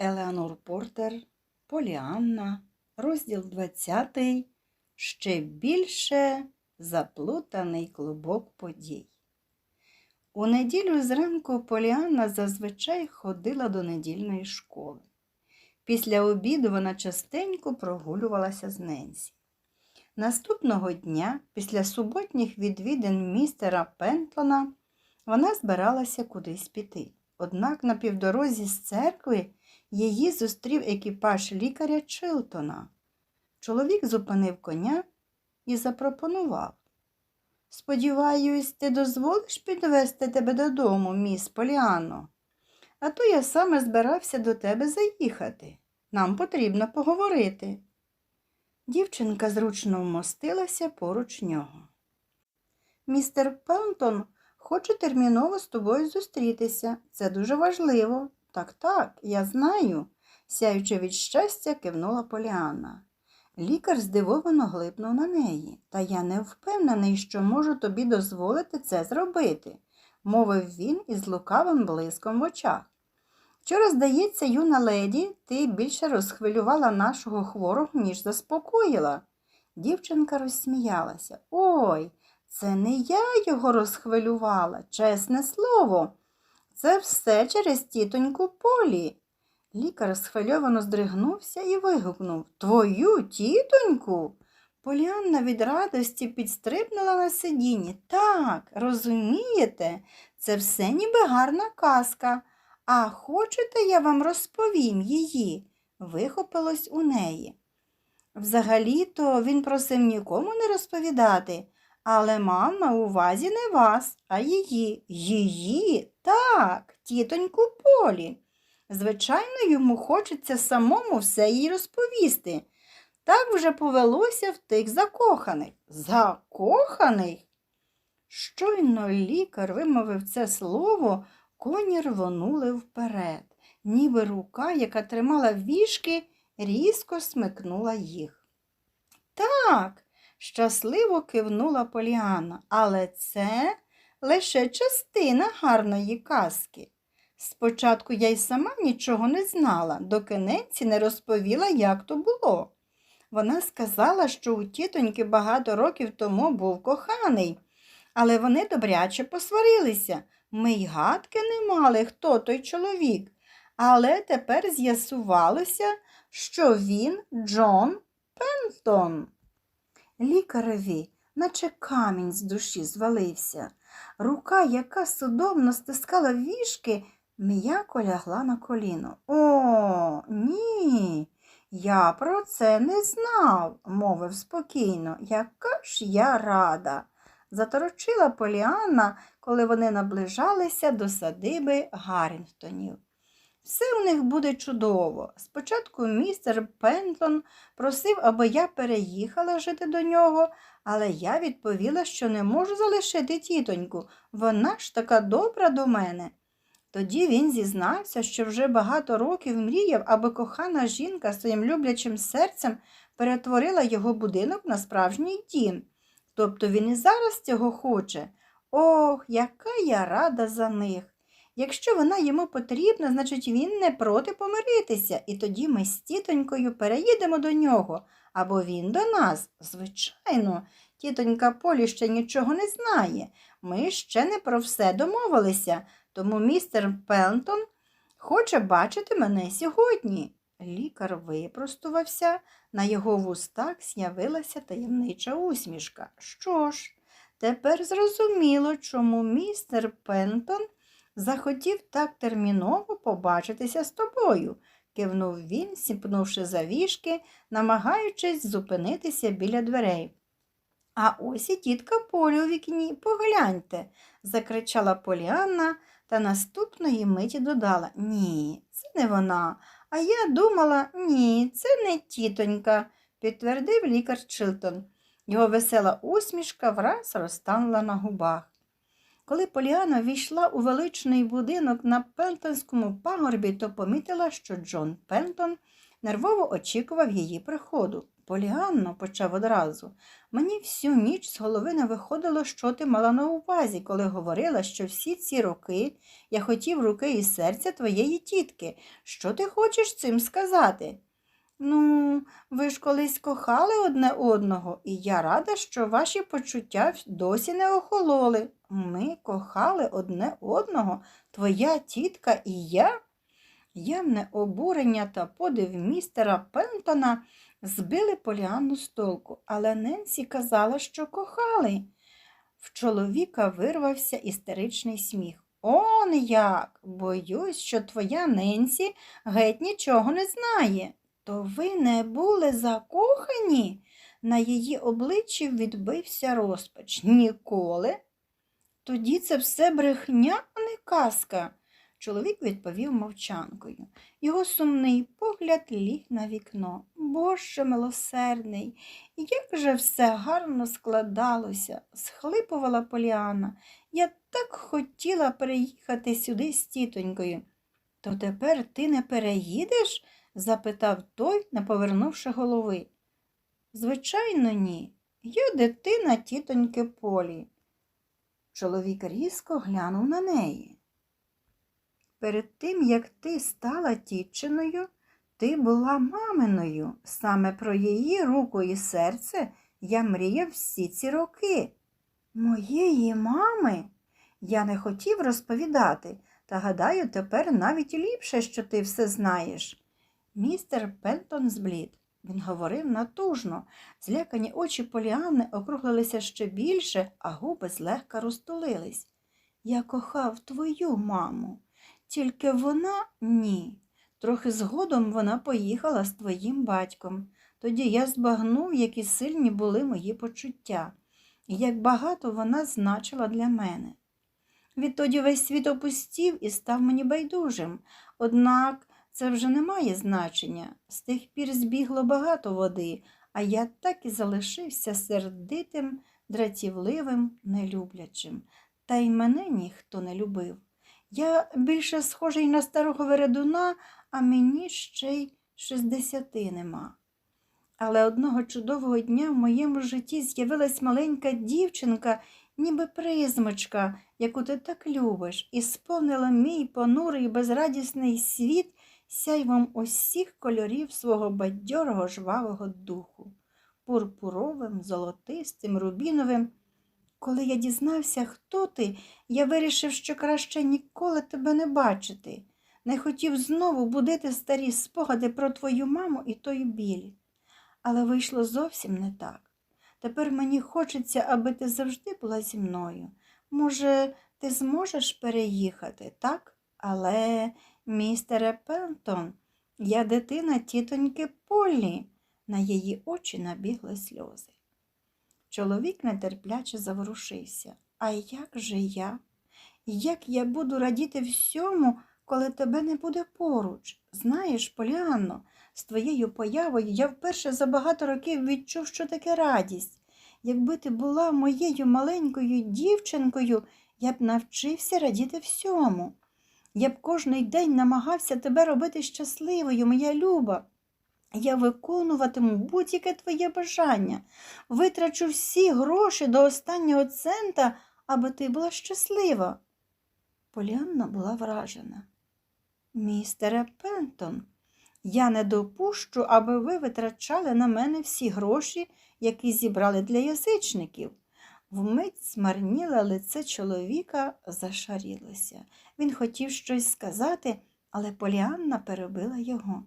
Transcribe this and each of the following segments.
Елеонор Портер, Поліанна, розділ 20. Ще більше заплутаний клубок подій. У неділю зранку Поліанна зазвичай ходила до недільної школи. Після обіду вона частенько прогулювалася з Ненсі. Наступного дня, після суботніх відвідин містера Пентлона, вона збиралася кудись піти. Однак на півдорозі з церкви її зустрів екіпаж лікаря Чилтона. Чоловік зупинив коня і запропонував. Сподіваюсь, ти дозволиш підвести тебе додому, міс Поліано. А то я саме збирався до тебе заїхати. Нам потрібно поговорити. Дівчинка зручно вмостилася поруч нього. Містер Пелтон хоче терміново з тобою зустрітися. Це дуже важливо. Так, так, я знаю, сяючи від щастя, кивнула Поліанна. Лікар здивовано глипнув на неї, та я не впевнений, що можу тобі дозволити це зробити, мовив він із лукавим блиском в очах. Вчора, здається, юна леді, ти більше розхвилювала нашого хворого, ніж заспокоїла. Дівчинка розсміялася. Ой, це не я його розхвилювала, чесне слово. Це все через тітоньку Полі. Лікар схвильовано здригнувся і вигукнув Твою тітоньку. Поліанна від радості підстрибнула на сидінні. Так, розумієте, це все ніби гарна казка. А хочете, я вам розповім її? вихопилось у неї. Взагалі-то він просив нікому не розповідати, але мав на увазі не вас, а її. Її? Так, тітоньку Полі. Звичайно, йому хочеться самому все їй розповісти. Так вже повелося в тих закоханих. Закоханих? Щойно лікар вимовив це слово, коні рвонули вперед, ніби рука, яка тримала вішки, різко смикнула їх. Так, щасливо кивнула Поліана, але це лише частина гарної казки. Спочатку я й сама нічого не знала, доки Ненці не розповіла, як то було. Вона сказала, що у тітоньки багато років тому був коханий, але вони добряче посварилися. Ми й гадки не мали, хто той чоловік. Але тепер з'ясувалося, що він Джон Пентон. Лікареві, наче камінь з душі звалився. Рука, яка судомно стискала вішки, м'яко лягла на коліно. О, ні, я про це не знав, мовив спокійно. Яка ж я рада. Заторочила Поліанна, коли вони наближалися до садиби Гаррінгтонів. Все у них буде чудово. Спочатку містер Пентлон просив, аби я переїхала жити до нього, але я відповіла, що не можу залишити тітоньку. Вона ж така добра до мене. Тоді він зізнався, що вже багато років мріяв, аби кохана жінка своїм люблячим серцем перетворила його будинок на справжній дім. Тобто він і зараз цього хоче. Ох, яка я рада за них. Якщо вона йому потрібна, значить він не проти помиритися, і тоді ми з тітонькою переїдемо до нього, або він до нас. Звичайно, тітонька Полі ще нічого не знає. Ми ще не про все домовилися, тому містер Пелтон хоче бачити мене сьогодні. Лікар випростувався, на його вустах з'явилася таємнича усмішка. Що ж, тепер зрозуміло, чому містер Пентон захотів так терміново побачитися з тобою, кивнув він, сіпнувши завішки, намагаючись зупинитися біля дверей. А ось і тітка Полі у вікні, погляньте, закричала Поліанна та наступної миті додала Ні, це не вона. А я думала, ні, це не тітонька, підтвердив лікар Чилтон. Його весела усмішка враз розтанула на губах. Коли Поліана війшла у величний будинок на Пентонському пагорбі, то помітила, що Джон Пентон нервово очікував її приходу. Поліанно, почав одразу, мені всю ніч з голови не виходило, що ти мала на увазі, коли говорила, що всі ці роки я хотів руки і серця твоєї тітки. Що ти хочеш цим сказати? Ну, ви ж колись кохали одне одного, і я рада, що ваші почуття досі не охололи. Ми кохали одне одного, твоя тітка і я. Явне обурення та подив містера Пентона збили Поліанну з толку, але Ненсі казала, що кохали. В чоловіка вирвався істеричний сміх. Он як! Боюсь, що твоя Ненсі геть нічого не знає. То ви не були закохані? На її обличчі відбився розпач. Ніколи. Тоді це все брехня, а не казка. Чоловік відповів мовчанкою. Його сумний погляд ліг на вікно. Боже милосердний, як же все гарно складалося, схлипувала Поліана. Я так хотіла переїхати сюди з тітонькою. То тепер ти не переїдеш? запитав той, не повернувши голови. Звичайно, ні. Я дитина тітоньки Полі. Чоловік різко глянув на неї. Перед тим, як ти стала тітчиною, ти була маминою. Саме про її руку і серце я мріяв всі ці роки. Моєї мами? Я не хотів розповідати, та гадаю, тепер навіть ліпше, що ти все знаєш. Містер Пентон зблід. Він говорив натужно. Злякані очі Поліанни округлилися ще більше, а губи злегка розтулились. Я кохав твою маму. Тільки вона ні. Трохи згодом вона поїхала з твоїм батьком. Тоді я збагнув, які сильні були мої почуття, і як багато вона значила для мене. Відтоді весь світ опустів і став мені байдужим, однак це вже не має значення. З тих пір збігло багато води, а я так і залишився сердитим, дратівливим, нелюблячим. Та й мене ніхто не любив. Я більше схожий на старого вередуна, а мені ще й шістдесяти нема. Але одного чудового дня в моєму житті з'явилась маленька дівчинка, ніби призмочка, яку ти так любиш, і сповнила мій понурий безрадісний світ сяйвом усіх кольорів свого бадьорого жвавого духу, пурпуровим, золотистим, рубіновим. Коли я дізнався, хто ти, я вирішив, що краще ніколи тебе не бачити. Не хотів знову будити старі спогади про твою маму і той біль. Але вийшло зовсім не так. Тепер мені хочеться, аби ти завжди була зі мною. Може, ти зможеш переїхати, так? Але, містере Пентон, я дитина тітоньки Полі. На її очі набігли сльози. Чоловік нетерпляче заворушився. А як же я? Як я буду радіти всьому, коли тебе не буде поруч? Знаєш, Поліанно, з твоєю появою я вперше за багато років відчув, що таке радість. Якби ти була моєю маленькою дівчинкою, я б навчився радіти всьому. Я б кожний день намагався тебе робити щасливою, моя люба. Я виконуватиму будь-яке твоє бажання, витрачу всі гроші до останнього цента, аби ти була щаслива. Поліанна була вражена. Містере Пентон, я не допущу, аби ви витрачали на мене всі гроші, які зібрали для язичників. Вмить змарніле лице чоловіка зашарілося. Він хотів щось сказати, але Поліанна перебила його.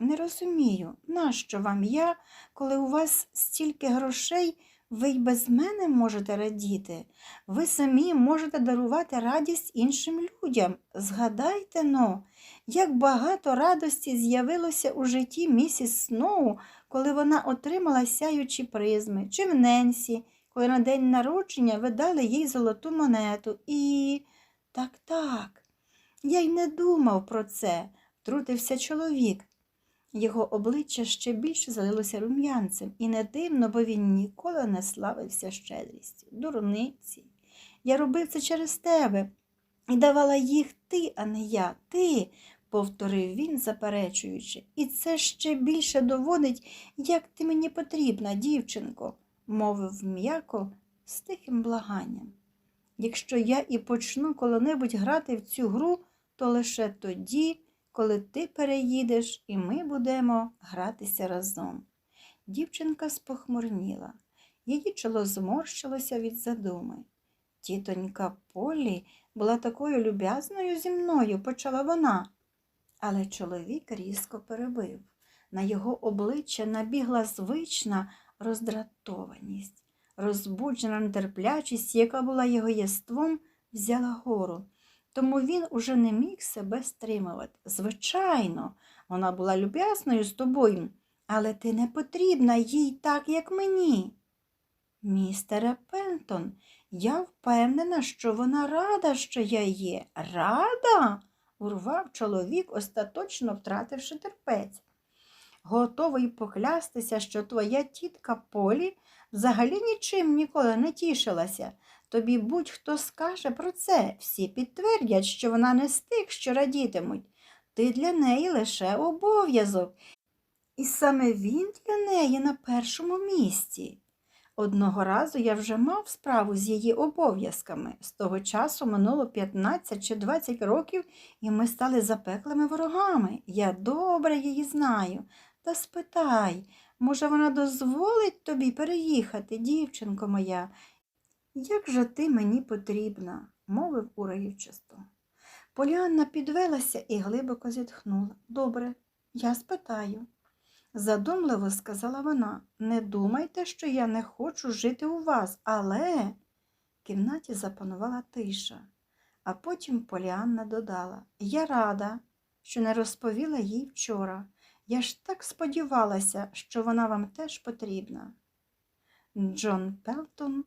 Не розумію, нащо вам я, коли у вас стільки грошей, ви й без мене можете радіти. Ви самі можете дарувати радість іншим людям. Згадайте но, як багато радості з'явилося у житті місіс Сноу, коли вона отримала сяючі призми, чи в Ненсі, коли на день народження ви дали їй золоту монету. І так, так, я й не думав про це, втрутився чоловік. Його обличчя ще більше залилося рум'янцем, і не дивно, бо він ніколи не славився щедрістю. Дурниці. Я робив це через тебе і давала їх ти, а не я. Ти, повторив він, заперечуючи. І це ще більше доводить, як ти мені потрібна, дівчинко, мовив м'яко з тихим благанням. Якщо я і почну коли-небудь грати в цю гру, то лише тоді, коли ти переїдеш, і ми будемо гратися разом. Дівчинка спохмурніла. Її чоло зморщилося від задуми. Тітонька Полі була такою люб'язною зі мною, почала вона. Але чоловік різко перебив. На його обличчя набігла звична роздратованість. Розбуджена нетерплячість, яка була його єством, взяла гору. Тому він уже не міг себе стримувати. Звичайно, вона була люб'язною з тобою, але ти не потрібна їй так, як мені. Містере Пентон, я впевнена, що вона рада, що я є. Рада? урвав чоловік, остаточно втративши терпець. Готовий поклястися, що твоя тітка Полі взагалі нічим ніколи не тішилася. Тобі будь-хто скаже про це, всі підтвердять, що вона не з тих, що радітимуть. Ти для неї лише обов'язок, і саме він для неї на першому місці. Одного разу я вже мав справу з її обов'язками. З того часу минуло 15 чи 20 років, і ми стали запеклими ворогами. Я добре її знаю. Та спитай, може, вона дозволить тобі переїхати, дівчинко моя? Як же ти мені потрібна, мовив уривчасто. Поліанна підвелася і глибоко зітхнула. Добре, я спитаю. Задумливо сказала вона, не думайте, що я не хочу жити у вас, але в кімнаті запанувала тиша, а потім Поліанна додала Я рада, що не розповіла їй вчора. Я ж так сподівалася, що вона вам теж потрібна. Джон Пелтон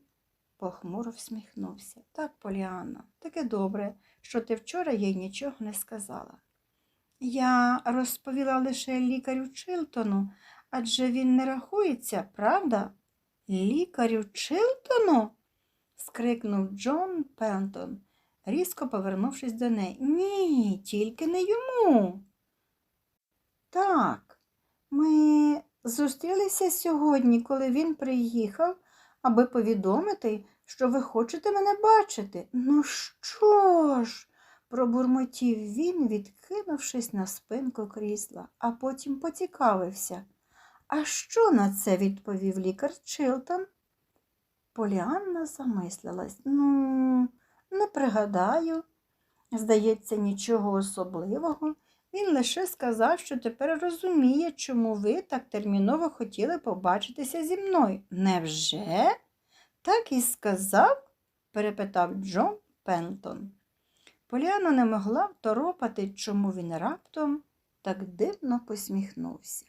похмуро всміхнувся. Так, Поліанна, таке добре, що ти вчора їй нічого не сказала. Я розповіла лише лікарю Чилтону, адже він не рахується, правда? Лікарю Чилтону? скрикнув Джон Пентон, різко повернувшись до неї. Ні, тільки не йому. Так, ми зустрілися сьогодні, коли він приїхав, аби повідомити, що ви хочете мене бачити. Ну що ж? пробурмотів він, відкинувшись на спинку крісла, а потім поцікавився. А що на це відповів лікар Чилтон? Поліанна замислилась. Ну, не пригадаю. Здається, нічого особливого. Він лише сказав, що тепер розуміє, чому ви так терміново хотіли побачитися зі мною. Невже? Так і сказав? перепитав Джон Пентон. Поліана не могла второпати, чому він раптом так дивно посміхнувся.